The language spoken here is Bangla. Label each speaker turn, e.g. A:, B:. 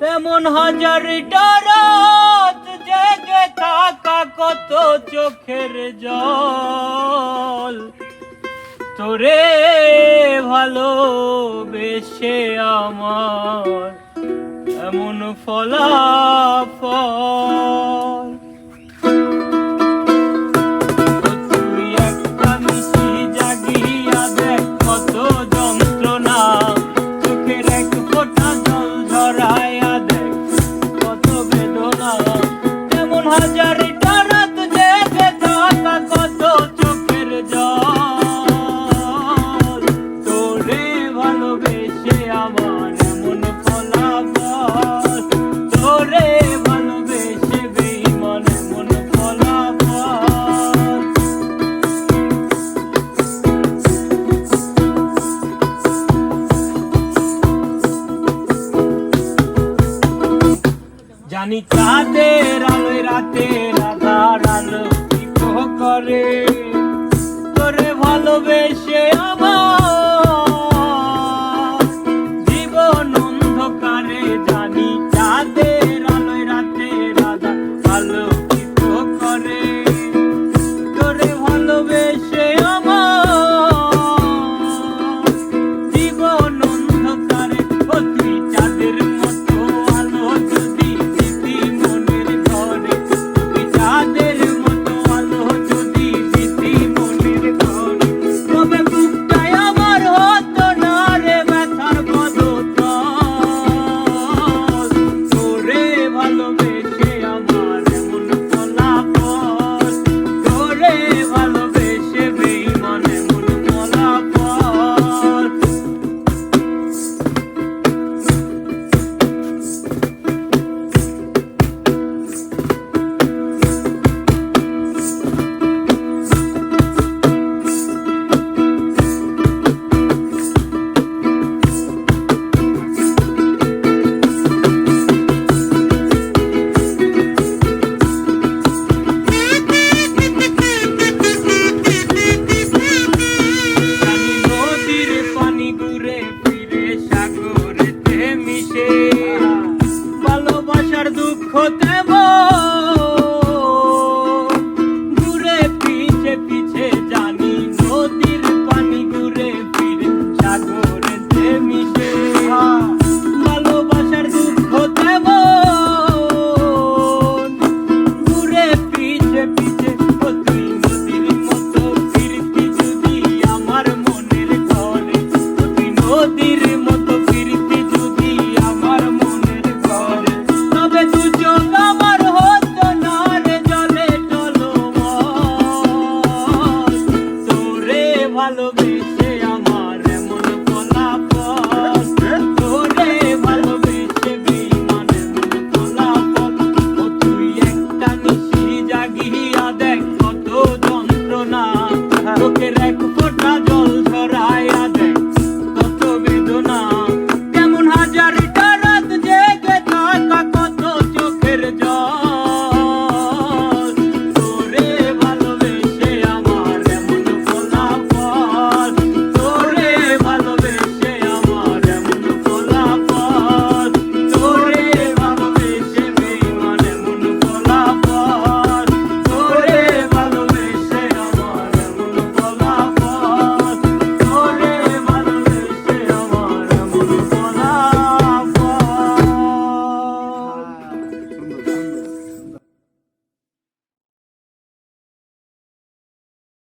A: তেমন হাজার রাত জেগে থাকা কত চোখের জল। তোরে ভালোবেসে আমার এমন ফলাফল। জানি চাঁদের আলোয় রাতের আধার আলো করে। তোরে ভালোবেসে আমার got them. no querrá escuchar.